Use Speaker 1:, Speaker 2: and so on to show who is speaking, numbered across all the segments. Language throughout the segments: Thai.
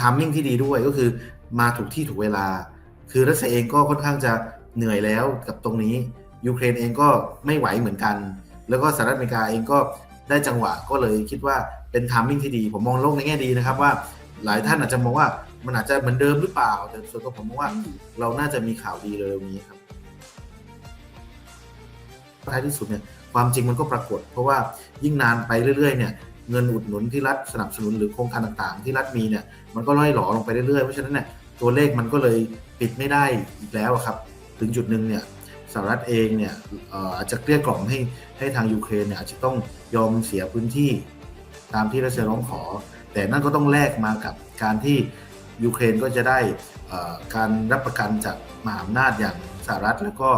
Speaker 1: ทามมิ่งที่ดีด้วยก็คือมาถูกที่ถูกเวลา คือรัสเซียเองก็ค่อนข้างจะเหนื่อยแล้วกับตรงนี้ ยูเครนเองก็ไม่ไหวเหมือนกัน แล้วก็สหรัฐอเมริกาเองก็ได้จังหวะก็เลยคิดว่าเป็นทามมิ่งที่ดี ผมมองโลกในแง่ดีนะครับว่าหลายท่านอาจจะมองว่ามันอาจจะเหมือนเดิมหรือเปล่า แต่ส่วนตัวผมมองว่าเราน่าจะมีข่าวดีเร็วๆนี้ครับท้ายที่สุดเนี่ยความจริงมันก็ปรากฏ เพราะว่ายิ่งนานไปเรื่อยๆเนี่ย เงินอุดหนุนที่รัฐสนับสนุนหรือโครงการต่างๆ ที่รัฐมีเนี่ยมันก็ล่อยหลอลงไปเรื่อยๆ เพราะฉะนั้นเนี่ยตัวเลขมันก็เลยปิดไม่ได้อีกแล้วครับ ถึงจุดหนึ่งเนี่ยสหรัฐเองเนี่ยอาจจะเกลี้ยกล่อมให้ให้ทางยูเครนเนี่ยอาจจะต้องยอมเสียพื้นที่ตามที่รัสเซียร้องขอ แต่นั่นก็ต้องแลกมากับการที่ยูเครนก็จะได้การรับประกันจากมหาอำนาจอย่างสหรัฐแล้วก็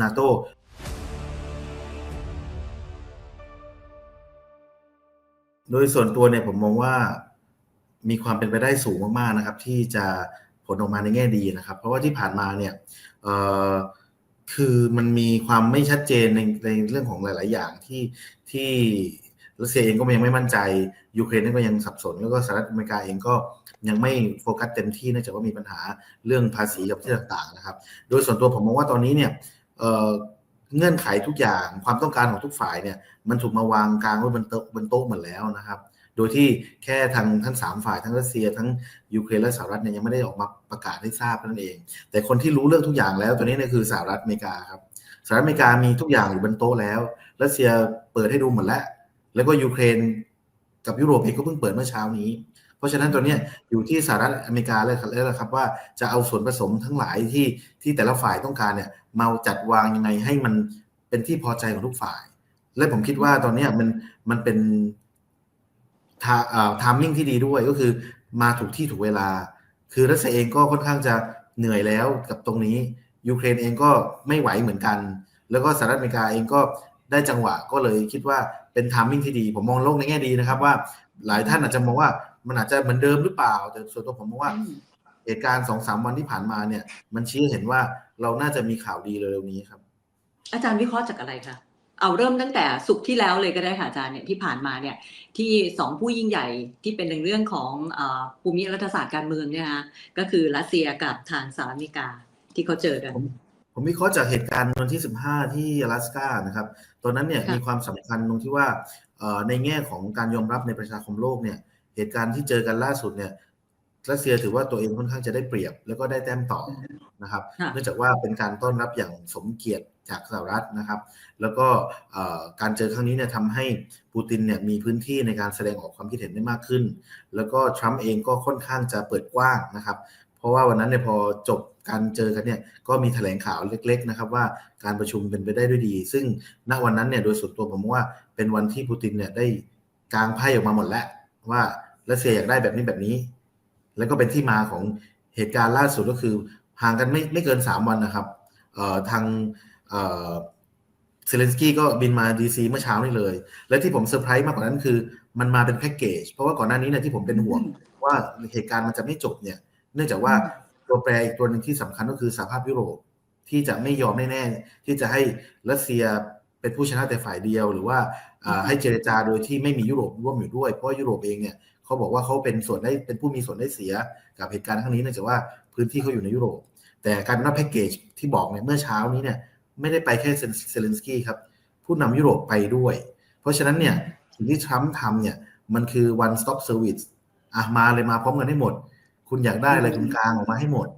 Speaker 1: นาโต โดยส่วนตัวเนี่ยผมมองว่ามีความเป็นไปได้สูงมากๆนะครับ ที่จะผลออกมาในแง่ดีนะครับ เพราะว่าที่ผ่านมาเนี่ยคือมันมีความไม่ชัดเจนในในเรื่องของหลาย ๆ อย่างที่ที่รัสเซียเองก็ยังไม่มั่นใจยูเครนก็ยังสับสน แล้วก็สหรัฐอเมริกาเองก็ยังไม่โฟกัสเต็มที่เนื่องจากว่ามีปัญหาเรื่องภาษีกับที่ต่าง ๆ นะครับ โดยส่วนตัวผมมองว่าตอนนี้เนี่ย เงื่อนไขทุกอย่างความต้องการของทุกฝ่ายเนี่ย มันถูกมาวางกลางไว้บนโต๊ะบนโต๊ะหมดแล้วนะครับ โดยที่แค่ทางทั้งสามฝ่ายทั้งรัสเซีย ทั้งยูเครนและสหรัฐเนี่ยยังไม่ได้ออกมาประกาศให้ทราบนั่นเอง แต่คนที่รู้เรื่องทุกอย่างแล้วตัวนี้เนี่ยคือสหรัฐอเมริกาครับสหรัฐอเมริกามีทุกอย่างอยู่บนโต๊ะแล้วรัสเซียเปิดให้ดูหมดแล้ว แล้วก็ยูเครนกับยุโรปเองก็เพิ่งเปิดเมื่อเช้านี้ เพราะฉะนั้นตัวนี้อยู่ที่สหรัฐอเมริกาเลยครับแล้วครับว่าจะเอาส่วนผสมทั้งหลายที่ที่แต่ละฝ่ายต้องการเนี่ยมาจัดวางยังไงให้มันเป็นที่พอใจของทุกฝ่าย และผมคิดว่าตอนนี้มันมันเป็นทาอ่าทามมิ่งที่ดีด้วยก็คือมาถูกที่ถูกเวลา คือรัสเซียเองก็ค่อนข้างจะเหนื่อยแล้วกับตรงนี้ยูเครนเองก็ไม่ไหวเหมือนกัน แล้วก็สหรัฐอเมริกาเองก็ได้จังหวะก็เลยคิดว่าเป็นทามมิ่งที่ดี ผมมองโลกในแง่ดีนะครับว่า หลายท่านอาจจะมองว่ามันอาจจะเหมือนเดิมหรือเปล่า แต่ส่วนตัวผมมองว่าเหตุการณ์สองสามวันที่ผ่านมาเนี่ย มันชี้ให้เห็นว่าเราน่าจะมีข่าวดีเร็วๆนี้ครับ
Speaker 2: อาจารย์วิเคราะห์จากอะไรคะเอาเริ่มตั้งแต่สุกร์ที่แล้วเลยก็ได้ค่ะอาจารย์เนี่ยที่ผ่านมาเนี่ยที่สองผู้ยิ่งใหญ่ที่เป็นในเรื่องของเออภูมิรัฐศาสตร์การเมืองเนี่ยนะก็คือรัสเซียกับทางสหรัฐอเมริกาที่เขาเจอกัน
Speaker 1: ผมผมวิเคราะห์จากเหตุการณ์วันที่ 15 ที่阿拉สกานะครับ ตอนนั้นเนี่ย
Speaker 2: ค่ะ
Speaker 1: มีความสำคัญตรงที่ว่าเอ่อในแง่ของการยอมรับในประชาคมโลกเนี่ยเหตุการณ์ที่เจอกันล่าสุดเนี่ยรัสเซียถือว่าตัวเองค่อนข้างจะได้เปรียบ แล้วก็ได้แต้มต่อนะครับ
Speaker 2: ค่ะ
Speaker 1: เนื่องจากว่าเป็นการต้อนรับอย่างสมเกียรติจากสหรัฐนะครับ แล้วก็เอ่อการเจอครั้งนี้เนี่ยทำให้ปูตินเนี่ยมีพื้นที่ในการแสดงออกความคิดเห็นได้มากขึ้น แล้วก็ทรัมป์เองก็ค่อนข้างจะเปิดกว้างนะครับเพ ราะว่าวันนั้นเนี่ยพอจบการเจอกันเนี่ยก็มีแถลงข่าวเล็ก ๆ นะครับ ว่าการประชุมเป็นไปได้ด้วยดี ซึ่งณวันนั้นเนี่ยโดยส่วนตัวผมว่าเป็นวันที่ปูตินเนี่ยได้กางไพ่ออกมาหมดแล้วว่ารัสเซียอยากได้แบบนี้แบบนี้ แล้วก็เป็นที่มาของเหตุการณ์ล่าสุดก็คือห่างกันไม่ไม่เกิน 3 วันนะครับทางเซเลนสกี้ก็บินมาดีซีเมื่อเช้านี่เลย และที่ผมเซอร์ไพรส์มากกว่านั้นคือ มันมาเป็นแพ็กเกจเพราะว่าก่อนหน้านี้เนี่ยที่ผมเป็นห่วงว่าเหตุการณ์มันจะไม่จบเนี่ย เนื่องจากว่าตัวแปรอีกตัวหนึ่งที่สำคัญก็คือสหภาพยุโรปที่จะไม่ยอมแน่ๆที่จะให้รัสเซียเป็นผู้ชนะแต่ฝ่ายเดียว หรือว่าอ่าให้เจรจาโดยที่ไม่มียุโรปร่วมอยู่ด้วย เพราะว่ายุโรปเองเนี่ยเขาบอกว่าเขาเป็นส่วนได้เป็นผู้มีส่วนได้เสียกับเหตุการณ์ครั้งนี้เนื่องจากว่าพื้นที่เขาอยู่ในยุโรป แต่การรับแพ็กเกจที่บอกเนี่ยเมื่อเช้านี้เนี่ยไม่ได้ไปแค่เซเลนสกี้ครับผู้นำยุโรปไปด้วย เพราะฉะนั้นเนี่ยสิ่งที่ทรัมป์ทำเนี่ยมันคือ one stop service อะมาเลยมาพร้อมกันให้หมด คุณอยากได้อะไรคุณกลางออกมาให้หมด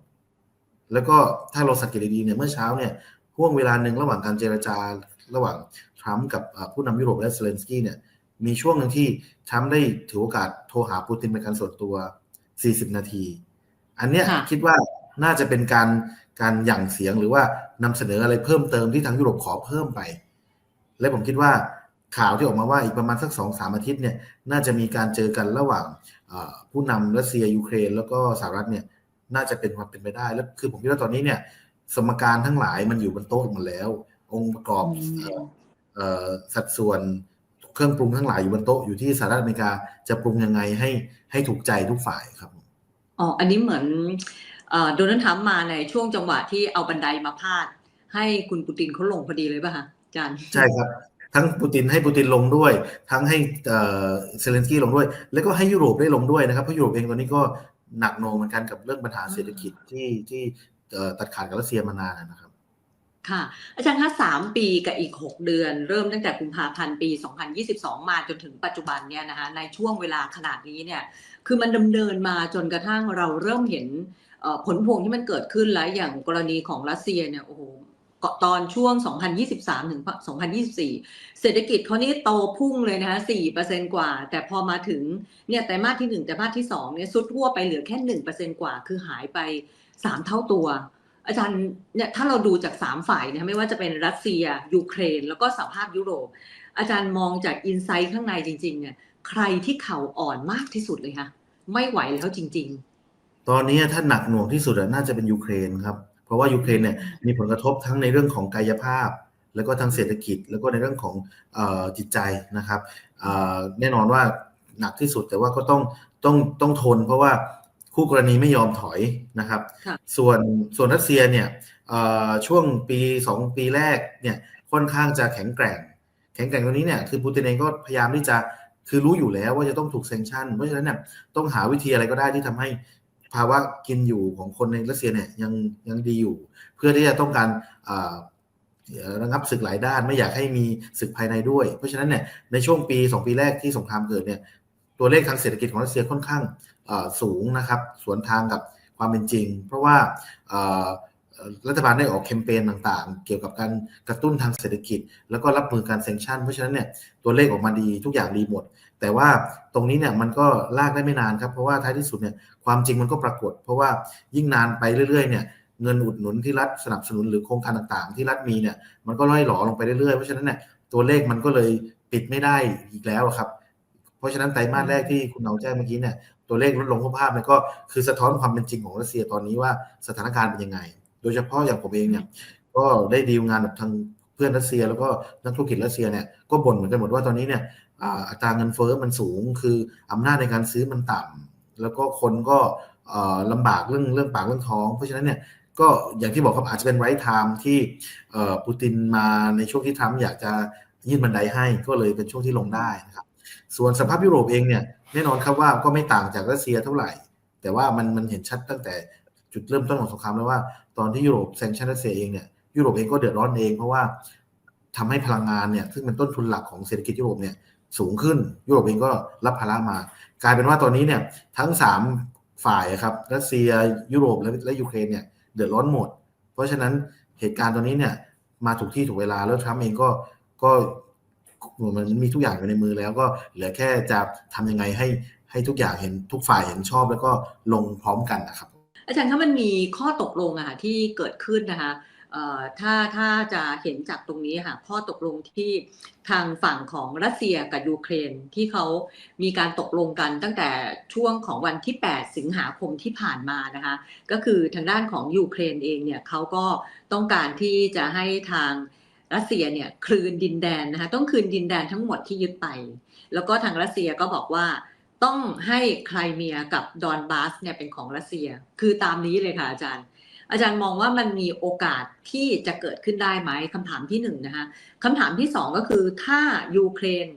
Speaker 1: แล้วก็ถ้าเราสังเกตดีๆเนี่ยเมื่อเช้าเนี่ยห่วงเวลาหนึ่งระหว่างการเจรจาระหว่างทรัมป์กับอ่าผู้นำยุโรปและเซเลนสกี้เนี่ยมีช่วงหนึ่งที่ทรัมป์ได้ถือโอกาสโทรหาปูตินเป็นการส่วนตัว 40 นาที อันเนี้ย
Speaker 2: ค่ะ
Speaker 1: คิดว่าน่าจะเป็นการการหยั่งเสียงหรือว่านำเสนออะไรเพิ่มเติมที่ทางยุโรปขอเพิ่มไป และผมคิดว่า ข่าวที่ออกมาว่าอีกประมาณสักสองสามอาทิตย์เนี่ยน่าจะมีการเจอกันระหว่างอ่าผู้นำรัสเซียยูเครน แล้วก็สหรัฐเนี่ยน่าจะเป็นความเป็นไปได้ แล้วคือผมคิดว่าตอนนี้เนี่ยสมการทั้งหลายมันอยู่บนโต๊ะหมดแล้ว องค์ประกอบ
Speaker 2: อืม
Speaker 1: เอ่อเอ่อสัดส่วนเครื่องปรุงทั้งหลายอยู่บนโต๊ะอยู่ที่สหรัฐอเมริกาจะปรุงยังไงให้ให้ถูกใจทุกฝ่ายครับ
Speaker 2: อ๋ออันนี้เหมือนเอ่อโดนัลด์ทรัมป์มาในช่วงจังหวะที่เอาบันไดมาพาด ให้คุณปูตินเขาลงพอดีเลยป่ะคะอาจารย์
Speaker 1: ใช่ครับ ทั้งปูตินให้ปูตินลงด้วย ทั้งให้เอ่อเซเลนสกี้ลงด้วย แล้วก็ให้ยุโรปได้ลงด้วยนะครับเพราะยุโรปเองตอนนี้ก็หนักหน่วงเหมือนกันกับเรื่องปัญหาเศรษฐกิจที่ที่เอ่อตัดขาดกับรัสเซียมานานนะครับ
Speaker 2: ค่ะ อาจารย์คะสามปีกับอีก 6 เดือน เริ่มตั้งแต่กุมภาพันธ์ปี 2022 มาจนถึงปัจจุบันเนี่ยนะคะในช่วงเวลาขนาดนี้เนี่ยคือมันดำเนินมาจนกระทั่งเราเริ่มเห็นเอ่อผลพวงที่มันเกิดขึ้นแล้วอย่างกรณีของรัสเซียเนี่ยโอ้โหก็ ตอนช่วง 2023 ถึง 2024 เศรษฐกิจเขานี่โตพุ่งเลยนะคะ4%กว่า แต่พอมาถึงเนี่ยไตรมาสที่ 1 ไตรมาสที่2เนี่ยสุดทั่วไปเหลือแค่ 1%กว่า คือหายไป 3 เท่าตัว อาจารย์เนี่ยถ้าเราดูจาก 3 ฝ่ายนี่ยไม่ว่าจะเป็นรัสเซีย ยูเครน แล้วก็สหภาพยุโรป อาจารย์มองจากอินไซต์ข้างในจริง ๆ เนี่ย ใครที่เข่าอ่อนมากที่สุดเลยคะไม่ไหวแล้วจริง ๆ
Speaker 1: ตอนนี้ถ้าหนักหน่วงที่สุดน่าจะเป็นยูเครนครับ เพราะว่ายูเครนเนี่ยมีผลกระทบทั้งในเรื่องของกายภาพ แล้วก็ทางเศรษฐกิจ แล้วก็ในเรื่องของเออจิตใจนะครับเอ่อแน่นอนว่าหนักที่สุดแต่ว่าก็ต้องต้องต้องทน เพราะว่าคู่กรณีไม่ยอมถอยนะครับ
Speaker 2: ค่ะ
Speaker 1: ส่วนส่วนรัสเซียเนี่ยเอ่อช่วงปีสองปีแรกเนี่ยค่อนข้างจะแข็งแกร่ง แข็งแกร่งตรงนี้เนี่ยคือปูตินเองก็พยายามที่จะคือรู้อยู่แล้วว่าจะต้องถูกเซงชันเพราะฉะนั้นเนี่ยต้องหาวิธีอะไรก็ได้ที่ทำให้ ภาวะกินอยู่ของคนในรัสเซียเนี่ยยังยังดีอยู่ เพื่อที่จะต้องการระงับศึกหลายด้านไม่อยากให้มีศึกภายในด้วย เพราะฉะนั้นเนี่ยในช่วงปี 2 ปีแรกที่สงครามเกิดเนี่ยตัวเลขทางเศรษฐกิจของรัสเซียค่อนข้างสูงนะครับ สวนทางกับความเป็นจริง เพราะว่า รัฐบาลได้ออกแคมเปญต่างๆ เกี่ยวกับการกระตุ้นทางเศรษฐกิจ แล้วก็รับมือการเซ็งชันเพราะฉะนั้นเนี่ยตัวเลขออกมาดีทุกอย่างดีหมด แต่ว่าตรงนี้เนี่ยมันก็ลากได้ไม่นานครับ เพราะว่าท้ายที่สุดเนี่ยความจริงมันก็ปรากฏ เพราะว่ายิ่งนานไปเรื่อยๆเนี่ยเงินอุดหนุนที่รัฐสนับสนุนหรือโครงการต่างๆ ที่รัฐมีเนี่ยมันก็ล่อยหลอลงไปเรื่อยๆ เพราะฉะนั้นเนี่ยตัวเลขมันก็เลยปิดไม่ได้อีกแล้วครับเพราะฉะนั้นไตรมาสแรกที่คุณเอาแจ้งเมื่อกี้เนี่ยตัวเลขลดลงภาพเนี่ยก็คือสะท้อนความเป็นจริงของรัสเซียตอนนี้ว่าสถานการณ์เป็นยังไง โดยเฉพาะอย่างผมเองเนี่ยก็ได้ดีลงานกับทางเพื่อนรัสเซีย แล้วก็นักธุรกิจรัสเซียเนี่ยก็บ่นเหมือนกันหมดว่าตอนนี้เนี่ยอัตราเงินเฟ้อมันสูง คืออำนาจในการซื้อมันต่ำแล้วก็คนก็ลำบากเรื่องเรื่องปากเรื่องท้อง เพราะฉะนั้นเนี่ยก็อย่างที่บอกครับอาจจะเป็นไรท์ไทม์ที่ปูตินมาในช่วงที่ทรัมป์อยากจะยื่นบันไดให้ก็เลยเป็นช่วงที่ลงได้นะครับส่วนสภาพยุโรปเองเนี่ยแน่นอนครับว่าก็ไม่ต่างจากรัสเซียเท่าไหร่ แต่ว่ามันมันเห็นชัดตั้งแต่ จุดเริ่มต้นของสงครามแล้วว่า ตอนที่ยุโรปแซงชั่นรัสเซียเองเนี่ยยุโรปเองก็เดือดร้อนเองเพราะว่าทำให้พลังงานเนี่ยซึ่งเป็นต้นทุนหลักของเศรษฐกิจยุโรปเนี่ยสูงขึ้นยุโรปเองก็รับภาระมา กลายเป็นว่าตอนนี้เนี่ยทั้งสามฝ่ายครับรัสเซียยุโรปและและยูเครนเนี่ยเดือดร้อนหมด เพราะฉะนั้นเหตุการณ์ตอนนี้เนี่ยมาถูกที่ถูกเวลาแล้วทรัมป์เองก็ก็มันมีทุกอย่างอยู่ในมือแล้วก็เหลือแค่จะทำยังไงให้ให้ทุกอย่างเห็นทุกฝ่ายเห็นชอบแล้วก็ลงพร้อมกันนะครับ
Speaker 2: อาจารย์คะมันมีข้อตกลงอะค่ะที่เกิดขึ้นนะคะถ้าถ้าจะเห็นจากตรงนี้ค่ะข้อตกลงที่ทางฝั่งของรัสเซียกับยูเครนที่เขามีการตกลงกันตั้งแต่ช่วงของวันที่ 8 สิงหาคมที่ผ่านมานะคะ ก็คือทางด้านของยูเครนเองเนี่ยเขาก็ต้องการที่จะให้ทางรัสเซียเนี่ยคืนดินแดนนะคะต้องคืนดินแดนทั้งหมดที่ยึดไป แล้วก็ทางรัสเซียก็บอกว่า ต้องให้ไครเมียกับดอนบาสเนี่ยเป็นของรัสเซีย คือตามนี้เลยค่ะอาจารย์ อาจารย์มองว่ามันมีโอกาสที่จะเกิดขึ้นได้ไหมคำถามที่หนึ่งนะคะคำถามที่สองก็คือถ้ายูเครน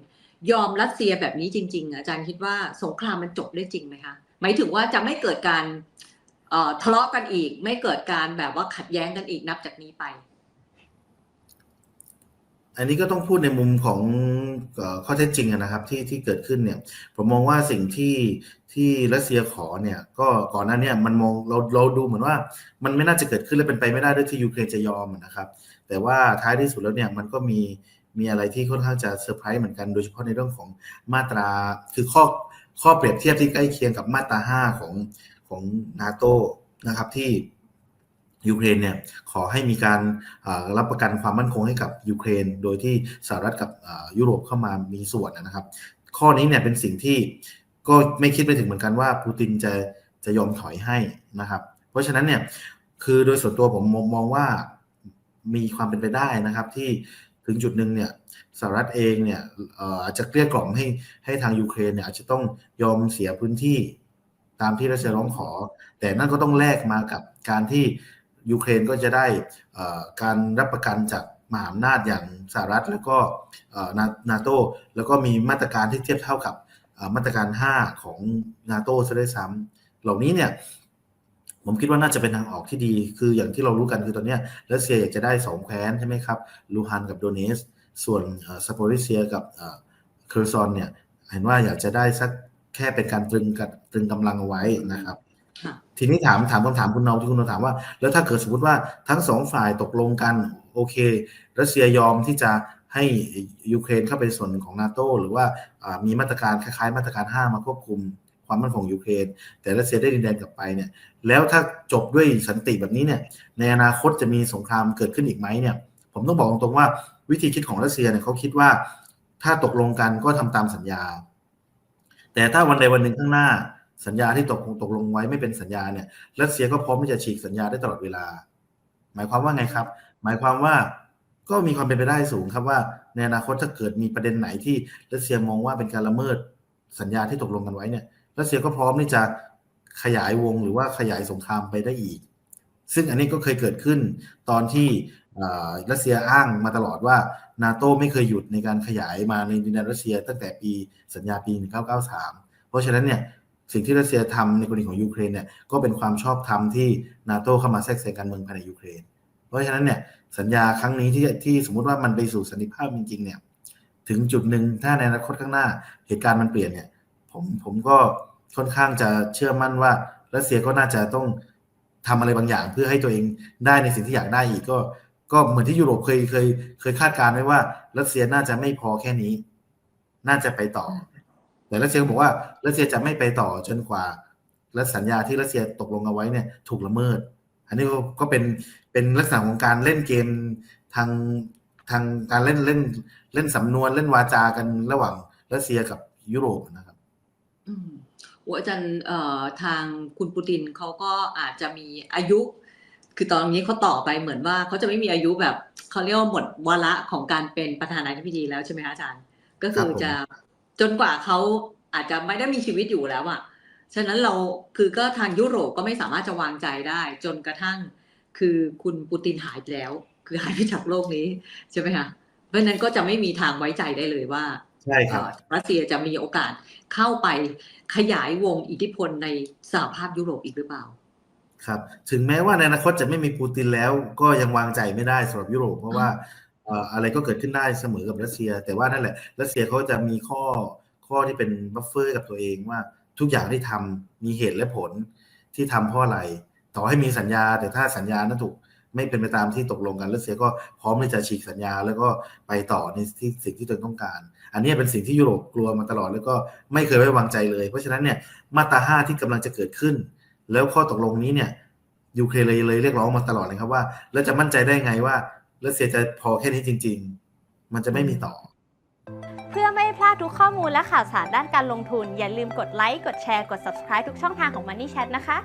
Speaker 2: ยอมรัสเซียแบบนี้จริง ๆ อาจารย์คิดว่าสงครามมันจบได้จริงไหมคะหมายถึงว่าจะไม่เกิดการทะเลาะกันอีก ไม่เกิดการแบบว่าขัดแย้งกันอีกนับจากนี้ไป
Speaker 1: อันนี้ก็ต้องพูดในมุมของข้อเท็จจริงนะครับที่ที่เกิดขึ้นเนี่ยผมมองว่าสิ่งที่ที่รัสเซียขอเนี่ยก็ก่อนหน้านี้มันมองเราเราดูเหมือนว่ามันไม่น่าจะเกิดขึ้นและเป็นไปไม่ได้ด้วยที่ยูเครนจะยอมนะครับ แต่ว่าท้ายที่สุดแล้วเนี่ยมันก็มีมีอะไรที่ค่อนข้างจะเซอร์ไพรส์เหมือนกันโดยเฉพาะในเรื่องของมาตราคือข้อข้อเปรียบเทียบที่ใกล้เคียงกับมาตราห้าของของนาโตนะครับที่ ยูเครนเนี่ยขอให้มีการรับประกันความมั่นคงให้กับยูเครน โดยที่สหรัฐกับยุโรปเข้ามามีส่วนนะครับ ข้อนี้เนี่ยเป็นสิ่งที่ก็ไม่คิดไปถึงเหมือนกันว่าปูตินจะจะยอมถอยให้นะครับ เพราะฉะนั้นเนี่ยคือโดยส่วนตัวผมมองมองว่ามีความเป็นไปได้นะครับที่ถึงจุดหนึ่งเนี่ยสหรัฐเองเนี่ยเอ่ออาจจะเกลี้ยกล่อมให้ให้ทางยูเครนเนี่ยอาจจะต้องยอมเสียพื้นที่ตามที่รัสเซียร้องขอ แต่นั่นก็ต้องแลกมากับการที่ ยูเครนก็จะได้การรับประกันจากมหาอำนาจอย่างสหรัฐแล้วก็นาโตแล้วก็มีมาตรการที่เทียบเท่ากับมาตรการ 5 ของนาโตซะด้วยซ้ำเหล่านี้เนี่ยผมคิดว่าน่าจะเป็นทางออกที่ดี คืออย่างที่เรารู้กันคือตอนนี้รัสเซียอยากจะได้สองแคว้นใช่ไหมครับ ลูฮันกับโดเนส ส่วนสปอริเซียกับเคอร์ซอนเนี่ย เห็นว่าอยากจะได้สักแค่เป็นการตรึงกับตรึงกำลังเอาไว้นะครับ ทีนี้ถามถามคำถามคุณนอที่คุณนอถามว่า แล้วถ้าเกิดสมมติว่าทั้งสองฝ่ายตกลงกัน โอเค รัสเซียยอมที่จะให้ยูเครนเข้าไปส่วนหนึ่งของนาโตหรือว่ามีมาตรการคล้ายๆ มาตรการ5มาควบคุมความมั่นคงยูเครน แต่รัสเซียได้ดินแดนกลับไปเนี่ย แล้วถ้าจบด้วยสันติแบบนี้เนี่ย ในอนาคตจะมีสงครามเกิดขึ้นอีกไหมเนี่ย ผมต้องบอกตรงๆว่าวิธีคิดของรัสเซียเนี่ยเขาคิดว่าถ้าตกลงกันก็ทำตามสัญญา แต่ถ้าวันใดวันหนึ่งข้างหน้า สัญญาที่ตกตกลงไว้ไม่เป็นสัญญาเนี่ยรัสเซียก็พร้อมที่จะฉีกสัญญาได้ตลอดเวลา หมายความว่าไงครับ หมายความว่าก็มีความเป็นไปได้สูงครับว่า ในอนาคตถ้าเกิดมีประเด็นไหนที่รัสเซียมองว่าเป็นการละเมิดสัญญาที่ตกลงกันไว้เนี่ยรัสเซียก็พร้อมที่จะขยายวงหรือว่าขยายสงครามไปได้อีก ซึ่งอันนี้ก็เคยเกิดขึ้นตอนที่รัสเซียอ้างมาตลอดว่านาโตไม่เคยหยุดในการขยายมาในดินแดนรัสเซีย ตั้งแต่ปีสัญญาปี 1993 เพราะฉะนั้นเนี่ย สิ่งที่รัสเซียทำในกรณีของยูเครนเนี่ยก็เป็นความชอบธรรมที่นาโตเข้ามาแทรกแซงการเมืองภายในยูเครน เพราะฉะนั้นเนี่ยสัญญาครั้งนี้ที่ที่สมมติว่ามันไปสู่สันติภาพจริงๆเนี่ยถึงจุดหนึ่งถ้าในอนาคตข้างหน้าเหตุการณ์มันเปลี่ยนเนี่ยผมผมก็ค่อนข้างจะเชื่อมั่นว่ารัสเซียก็น่าจะต้องทำอะไรบางอย่างเพื่อให้ตัวเองได้ในสิ่งที่อยากได้อีกก็ ก็เหมือนที่ยุโรปเคยเคยเคยคาดการณ์ไว้ว่า รัสเซียน่าจะไม่พอแค่นี้ น่าจะไปต่อ แต่รัสเซียก็บอกว่ารัสเซียจะไม่ไปต่อจนกว่าและสัญญาที่รัสเซียตกลงเอาไว้เนี่ยถูกละเมิด อันนี้ก็ก็เป็นเป็นลักษณะของการเล่นเกมทางทางการเล่นเล่นเล่นสำนวนเล่นวาจากันระหว่างรัสเซียกับยุโรปนะครับ
Speaker 2: อืมโอ้อาจารย์เอ่อทางคุณปูตินเขาก็อาจจะมีอายุ คือตอนนี้เขาต่อไปเหมือนว่าเขาจะไม่มีอายุแบบเขาเรียกว่าหมดวาระของการเป็นประธานาธิบดีแล้วใช่ไหมคะอาจารย์ ก็คือ
Speaker 1: ครับผม
Speaker 2: จะ จนกว่าเขาอาจจะไม่ได้มีชีวิตอยู่แล้วอะฉะนั้นเราคือก็ทางยุโรปก็ไม่สามารถจะวางใจได้ จนกระทั่งคือคุณปูตินหายไปแล้ว คือหายไปจากโลกนี้ใช่ไหมคะเพราะฉะนั้นก็จะไม่มีทางไว้ใจได้เลยว่า
Speaker 1: ใช่ครับ
Speaker 2: เอ่อรัสเซียจะมีโอกาสเข้าไปขยายวงอิทธิพลในสหภาพยุโรปอีกหรือเปล่า
Speaker 1: ครับ ถึงแม้ว่าในอนาคตจะไม่มีปูตินแล้วก็ยังวางใจไม่ได้สำหรับยุโรปเพราะว่าเอะไรก็เกิดขึ้นได้เสมอกับรัสเซีย แต่ว่านั่นแหละรัสเซียเขาจะมีข้อข้อที่เป็นบัฟเฟอร์กับตัวเองว่าทุกอย่างที่ทำมีเหตุและผลที่ทำเพราะอะไร ต่อให้มีสัญญา แต่ถ้าสัญญานั้นถูกไม่เป็นไปตามที่ตกลงกันรัสเซียก็พร้อมที่จะฉีกสัญญา แล้วก็ไปต่อในที่สิ่งที่ตนต้องการ อันนี้เป็นสิ่งที่ยุโรปกลัวมาตลอดแล้วก็ไม่เคยไว้วางใจเลย เพราะฉะนั้นเนี่ยมาตราห้าที่กำลังจะเกิดขึ้น แล้วข้อตกลงนี้เนี่ยยูเครนเลยเลยเรียกร้องมาตลอดเลยครับว่า แล้วจะมั่นใจได้ไงว่า และเสียใจพอแค่นี้จริง ๆ มันจะไม่มีต่อ
Speaker 3: เพื่อไม่ให้พลาดทุกข้อมูลและข่าวสารด้านการลงทุน อย่าลืมกดไลค์ กดแชร์ กด subscribe ทุกช่องทางของ Money Chat นะคะ